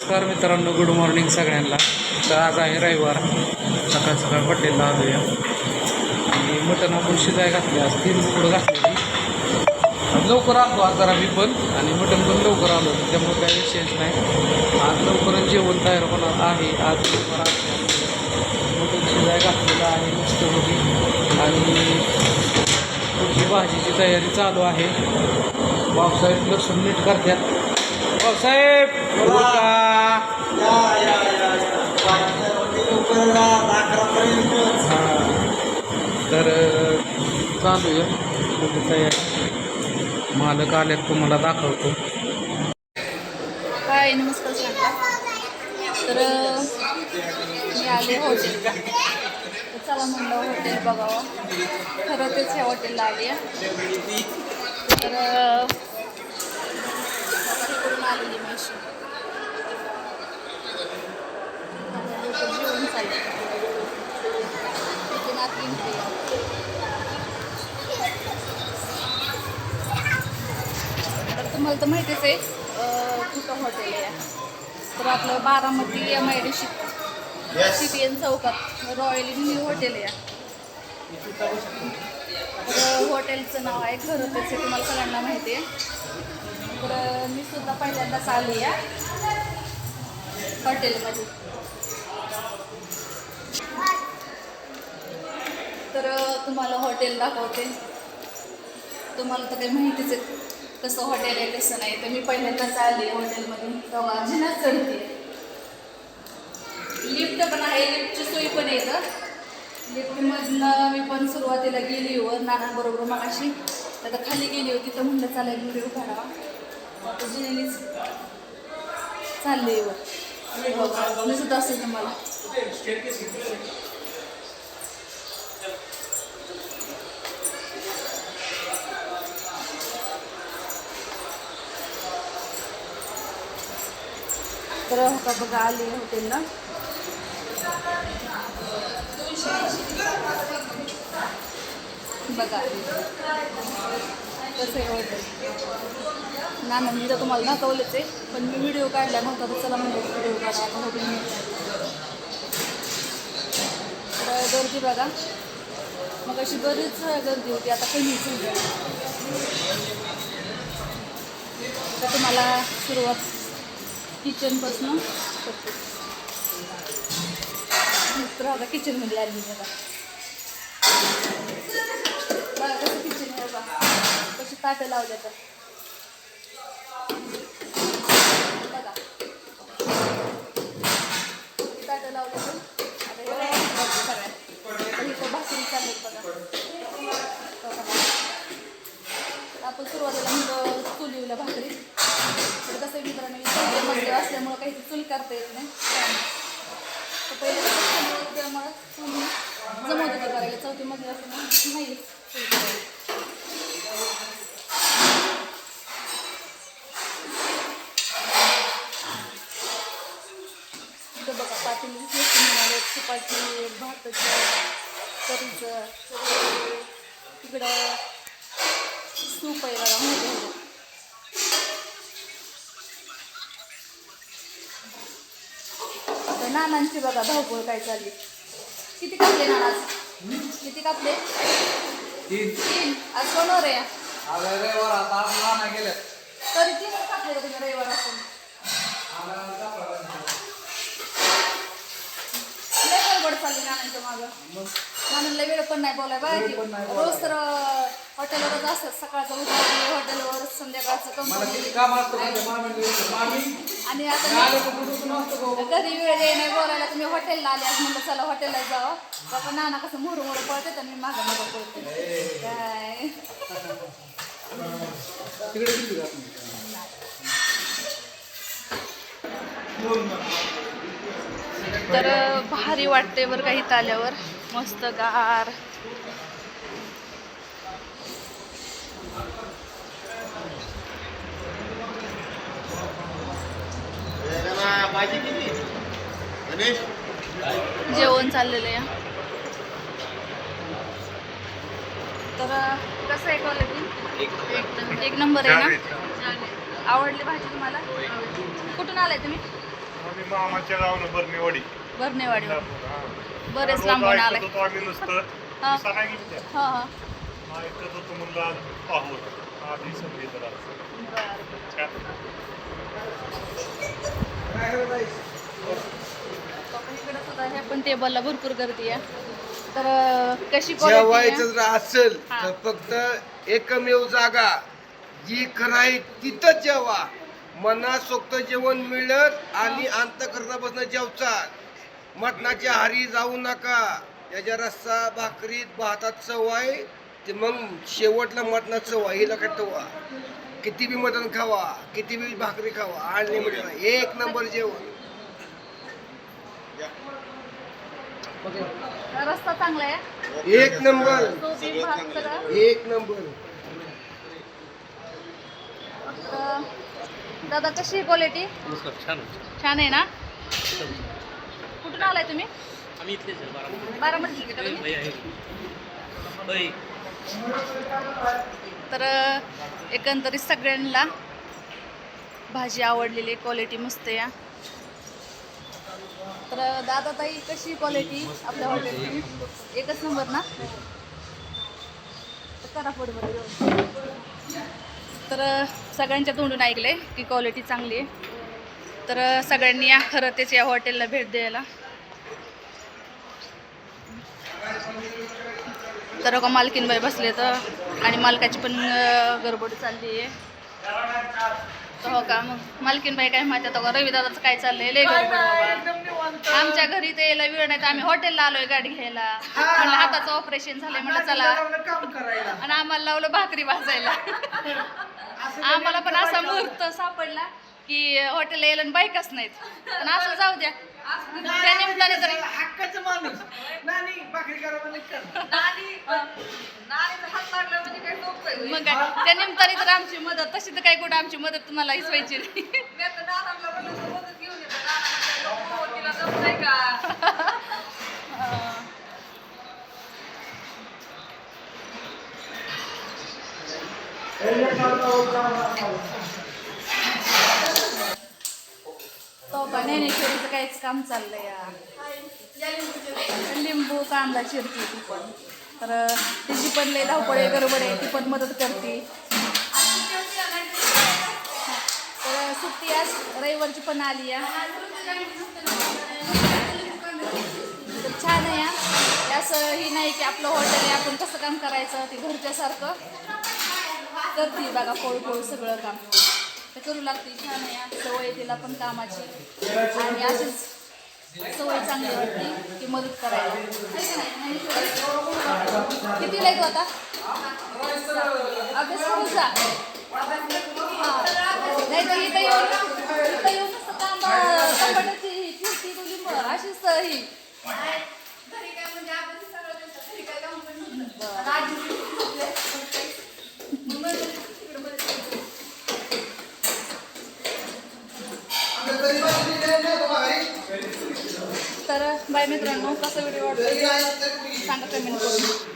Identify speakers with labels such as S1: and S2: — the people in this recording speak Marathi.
S1: नमस्कार मित्रांनो गुड मॉर्निंग सगळ्यांना. तर आज आहे रविवार. सकाळ सकाळ पटेलला आलोया. आणि मटण आपण शिजाय घातले आज. तीन पुढं घातलेली. लवकर आलो आज जरा मी पण. आणि मटण पण लवकर आलो. त्यामुळे काही विशेष नाही. आज लवकरच जेवण तयार होणार आहे. आज लवकर मटण शिजाय घातलेलं आहे मस्त होती आणि पुढची भाजीची तयारी चालू आहे. पावसाळ्यात लसूण नीट करतात हा. तर चालू आहे. मालक आल्यात तुम्हाला दाखवतो.
S2: हाय नमस्कार तर मी आले हॉटेल तर चला म्हणलं हॉटेल बघावं. खरं तेच ह्या हॉटेलला आली आहे. तर आलेली म्हशी जेवण तर तुम्हाला तर माहितीच आहे कुठं हॉटेल आहे. तर आपलं Baramati M I D city N चौकात रॉयल न्यू हॉटेल आहे. तर हॉटेलचं नाव आहे खरं तेच आहे तुम्हाला सगळ्यांना माहिती आहे. तर मी सुद्धा पहिल्यांदाच आली आहे हॉटेलमध्ये. तर तुम्हाला हॉटेल दाखवते. तुम्हाला तर काही माहितीच आहे कसं हॉटेल आहे कसं नाही. तर मी पहिल्यांदाच आले हॉटेलमध्ये तेव्हा जिनाच चढते लिफ्ट पण आहे लिफ्टची सोय पण आहे तर लिफ्टमधनं मी पण सुरुवातीला गेली हो, वर नानांबरोबर मगाशी. आता खाली गेली होती तर म्हणलं चालेल व्हिडिओ काढावा. आता जिनेनीच चालली वर मी सुद्धा असेल तुम्हाला तर हो आता बघा आले हॉटेलला बघा. कसं हे होतं ना ना मी तर तुम्हाला दाखवलंच आहे पण मी व्हिडिओ काढला नव्हता तर चला म्हणजे व्हिडिओ काढा तर गर्दी बघा. मग अशी बरीच गर्दी होती आता कमी झाली. तर तुम्हाला सुरुवात किचनपासून करते. तर आता किचनमध्ये आली बघा. कशी लावल्या तर. बघा. किती ताटं लावल्या तर. आता हे बघा. भाकरी चालेल बघा बघा. आपण सुरुवातीला म्हणतो चुलीवल्या भाकरी. तर कसं मित्रांनो मी असल्यामुळं काही चूल करता येत नाही. तर पहिले त्यामुळं चुली जमत होतं करायला. चौथी मध्ये असं नाही. इथं बघा पाटील मिळाले चपाती भाताचं करीचं तिकडं सूप आहे बघा मोठं. आता नानांची बघा धावपळ काय चालली किती कापले नाना? किती कापले? तीन. आज कोणावर आहे. तरी तीनच कापले का तुम्ही रविवार असून? चालली नानांच्या मागं नानांना वेळ पण नाही बोलाय। बाय रोज तर हॉटेलवरच असतात सकाळचं उठलं हॉटेलवर संध्याकाळचं कंपनी आणि आता घरी वेळ आहे नाही बोलायला तुम्ही हॉटेलला आले आज म्हणलं चला हॉटेलला जावं बाबा नाना कसं मोरू मोरू पळते तर मी मागं मागं पळते काय तर भारी वाटते बरं काही आल्यावर. मस्त गार. जेवण चाललेलं आहे. तर कसं आहे क्वालिटी एक नंबर. आहे ना? आवडली भाजी तुम्हाला? कुठून आलाय तुम्ही?
S3: आम्ही मामाच्या गावानं बरणेवाडी
S2: बरणेवाडीवर
S3: हा.
S2: बरेच
S3: रोज
S2: लांबून
S3: ऐकत
S2: आलाय.
S3: होतो आम्ही नुसतं.
S2: हा.
S3: सांगायला त्या
S2: हा हा.
S3: ऐकत होतो म्हणलं आज पाहू आधी समजे जरा
S2: इकडे सुद्धा ह्या पण टेबलला भरपूर गर्दी आहे. तर अं, कशी quality
S4: जेवायचं
S2: आहे?
S4: जर असेल
S2: हा.
S4: तर फक्त एकमेव जागा जी कराय तिथंच जेवा. मनात सोक्त जेवण मिळत आणि अंतकरणापासून जेवचाल मटणाच्या हारी जाऊ नका. त्याच्या रस्सा भाकरीत भातात चव आहे ते मग शेवटला मटणात चव आहे हिला ठेवा किती बी मटण खावा किती बी भाकरी खावा अनलिमिटेड एक नंबर जेवण.
S2: रस्ता चांगला आहे.
S4: एक नंबर. एक नंबर.
S2: दादा कशी क्वालिटी
S1: छान
S2: छान आहे ना? कुठून आलाय तुम्ही?
S1: आम्ही इथलेच आहे बारामती.
S2: बारामती का तुम्ही?
S1: आहे.
S2: तर एकंदरीत सगळ्यांना भाजी आवडलेली क्वालिटी मस्त आहे हा. तर दादा ताई कशी क्वालिटी आपल्या हॉटेलची एकच नंबर ना? तर करा पुढे. तर सगळ्यांच्या तोंडून आहे की क्वालिटी चांगली आहे. तर सगळ्यांनी या खरं तेच या हॉटेलला भेट द्यायला. तर का मालकीनबाई बसले तर आणि मालकाची पण गडबड चालली आहे. हो का? मग मालकीनबाई काय माहिती आता रवी दादाचं काय चाललंय. आमच्या घरी ते यायला वेळ नाही तर आम्ही हॉटेलला आलोय गाडी घ्यायला. म्हणलं हाताचं ऑपरेशन झालंय. म्हणलं चला. आणि आम्हाला लावलं भाकरी भाजायला. आम्हाला पण असा मुहूर्त सापडला. की हॉटेलला यायला आणि बाईकच नाहीत. पण असं जाऊ द्या. त्या निमित्ताने तरी
S4: हक्काचं माणूस. नानी भाकरी करा म्हणजे कर.
S2: मग काय त्या निमित्ताने तर आमची मदत तशी तर काही कुठं आमची मदत तुम्हाला हीच व्हायची नाही अं, तो का ज्ञानेश्वरीचं काहीच काम चाललंय या. लिंबू कांदा चिरते ती पण. तर तिची पण लय धावपळ आहे गडबड आहे ती पण मदत करते. तर सुट्टी आज रविवारची पण आली तर छान आहे हा. हे असं ही नाही की आपलं हॉटेल आहे आपण कसं काम करायचं ते घरच्यासारखं. करते बघा पोळ पोळ सगळं काम. ते करू लागते. छान आहे. सवय तिला पण कामाची. आणि अशीच सवय चांगली वाटते की मदत करायला? किती लागतो आता अभ्यास करू जा. नाही तर इथं येऊन इथं कांदा चिरती अशीच ही मित्रांनो कसं व्हिडिओ वाटतो सांगा कमेंट करून.